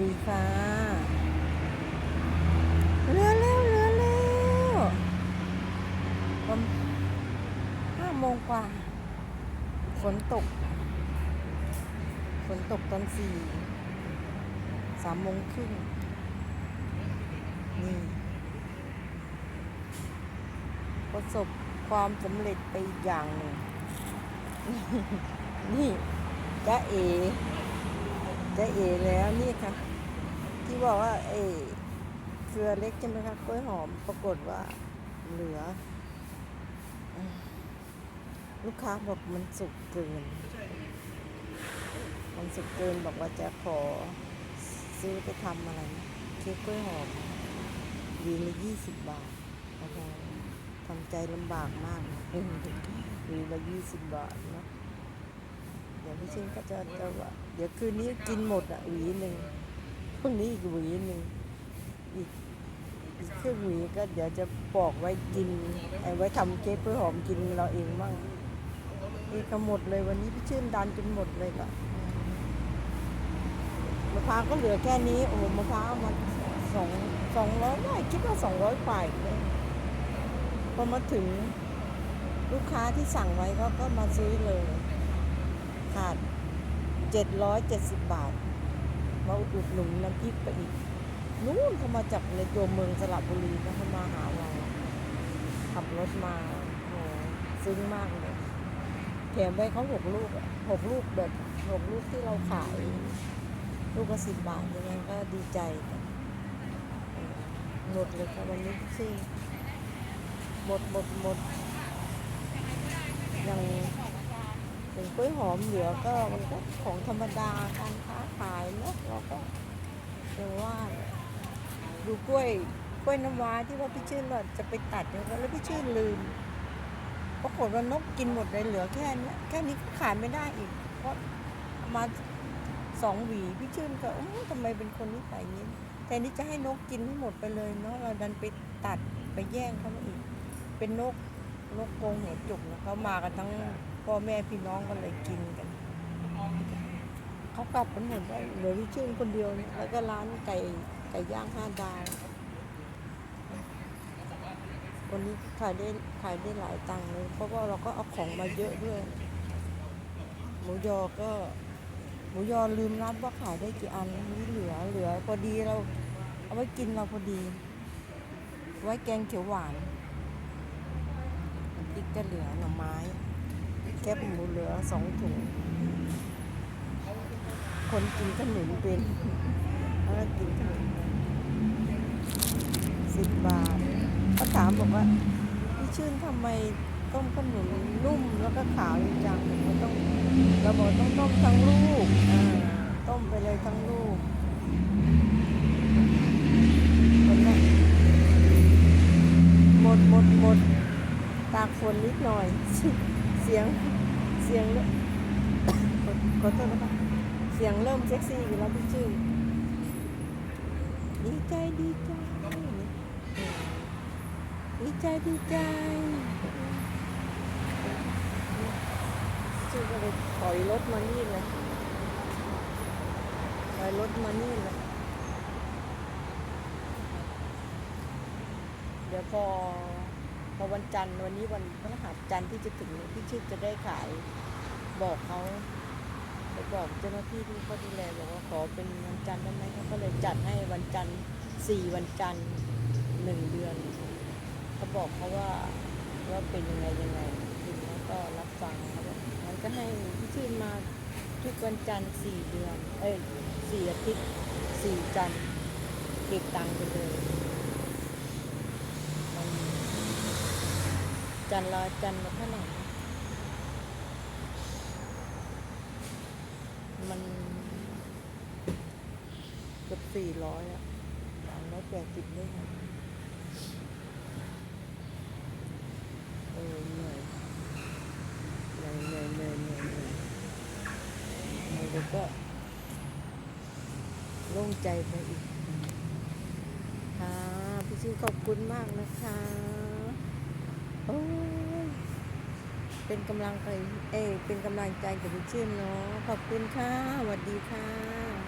ดีค่ะเรือเร็วเรือเร็วประมห้าโมงกว่า ฝนตก ฝนตกตอนสี่สามโมงครึ่งนี่ประสบความสำเร็จไปอีกอย่างหนึ่งนี่จ้าเอจ้าเอแล้วนี่ค่ะ ที่บอกว่าเอเครือเล็กใช่ไหมคะกล้วยหอมปรากฏว่าเหลือ ลูกค้าบอกมันสุกเกิน มันสุกเกินบอกว่าจะขอซื้อไปทำอะไรเค้กกล้วยหอมวีละยี่สิบบาทโอ้โหทำใจลำบากมากวีละยี่สิบบาทเนาะเดี๋ยวพี่ชินก็จะจะว่าเดี๋ยวคืนนี้กินหมดอะหวีหนึ่ง พรุ่งนี้อีกหวีหนึ่งอีกอีกครึ่งหวีก็เดี๋ยวจะปอกไว้กินไอ้ไว้ทำเค้กกล้วยหอมกินเราเองบ้างนี่ก็หมดเลยวันนี้พี่ชื่นดันจนหมดเลยก็มะพร้าวก็เหลือแค่นี้ โอ้โหมะพร้าวมาสองสองร้อยได้คิดว่าสองร้อยกว่าอีกเลยพอมาถึงลูกค้าที่สั่งไว้เขาก็มาซื้อเลย ขาดเจ็ดร้อยเจ็ดสิบบาท มาอุดหนุนน้ำพริกไปอีกนู่นเขามาจากในตัวเมืองสระบุรีนะเขามาหาเราขับรถมาโอ้โหซึ้งมากเลยแถมไปเขาหกลูกอะหกลูกแบบหกลูกที่เราขาย ลูกละสิบบาทยังไงก็ดีใจหมดเลยค่ะวันนี้ซิ่งหมดหมดหมดยัง ถึงกล้วยหอมเหลือก็มันก็ของธรรมดาการค้าขายเนาะเราก็จะว่าดูกล้วยกล้วยน้ำว้าที่ว่าพี่ชื่นว่าจะไปตัดเนี่ยแล้วพี่ชื่นลืมปรากฏว่านกกินหมดเลยเหลือแค่นี้แค่นี้ก็ขายไม่ได้อีก เพราะมาสองหวีพี่ชื่นก็อทำไมเป็นคนนิสัยนี้แทนที่จะให้นกกินให้หมดไปเลยเนาะเราดันไปตัดไปแย่งเขามาอีก เป็นนก นกกรงหัวจุกนะเขามากันทั้งพ่อแม่พี่น้องก็เลยกินกัน เขากลับกันหมดได้เหลือพี่ชื่นคนเดียวเนี่ยแล้วก็ร้านไก่ไก่ย่างห้าดาววันนี้ขายได้ขายได้หลายตังค์เลย เพราะว่าเราก็เอาของมาเยอะด้วย หมูยอก็หมูยอลืมนับว่าขายได้กี่อันนี่เหลือเหลือพอดีเรา เอาไว้กินเราพอดี ไว้แกงเขียวหวานน้ำ พริกก็เหลือหน่อไม้ แคบหมูเหลือสองถุง คนกินขนุนเป็นแล้วกินขนุนสิบบาทก็ถามบอกว่าพี่ชื่นทำไมต้มขนุนนุ่มแล้วก็ขาวอย่างจังมันต้องเราบอกต้องต้มทั้งลูกต้มไปเลยทั้งลูกคนละหมดหมดหมด ตากฝ นนิดหน่อย เสียงเสียงเริ่มขอขอโทษนะคะเสียงเริ่มเซ็กซี่อยู่แล้วพี่ชื่อดีใจดีใจดีใจดีใจชื่อก็เลยถอยรถมานี่เลยถอยรถมานี่เลยเดี๋ยวพอ พอวันจันทร์วันนี้วันพฤหัสจันทร์ที่จะถึงพี่ชื่อจะได้ขายบอกเขาไปบอกเจ้าหน้าที่ที่เขาดูแลบอกว่าขอเป็นวันจันทร์ได้ไหมเขาก็เลยจัดให้วันจันทร์สี่วันจันทร์หนึ่งเดือนเขาบอกเขาว่าว่าเป็นยังไงยังไงทีนี้ก็รับฟังเขาบอกงั้นก็ให้พี่ชื่นมาทุกวันจันทร์สี่เดือน เอ้ยสี่อาทิตย์สี่จันทร์เก็บตังค์ไปเลยมัน จันทร์ละจันทร์ละเท่าไหร่มันเกือบสี่ร้อยอะสามร้อยแปดสิบด้วยนะเออเหนื่อยเหนื่อยเหนื่อยเหนื่อยเหนื่อยเหนื่อยเหนื่อยเดี๋ยวก็โล่งใจไปอีกค่ะพี่ชื่อขอบคุณมากนะคะโอ้ย เป็นกำลังใจเอเป็นกำลังใจกับพี่ชื่นเนาะขอบคุณค่ะสวัสดีค่ะ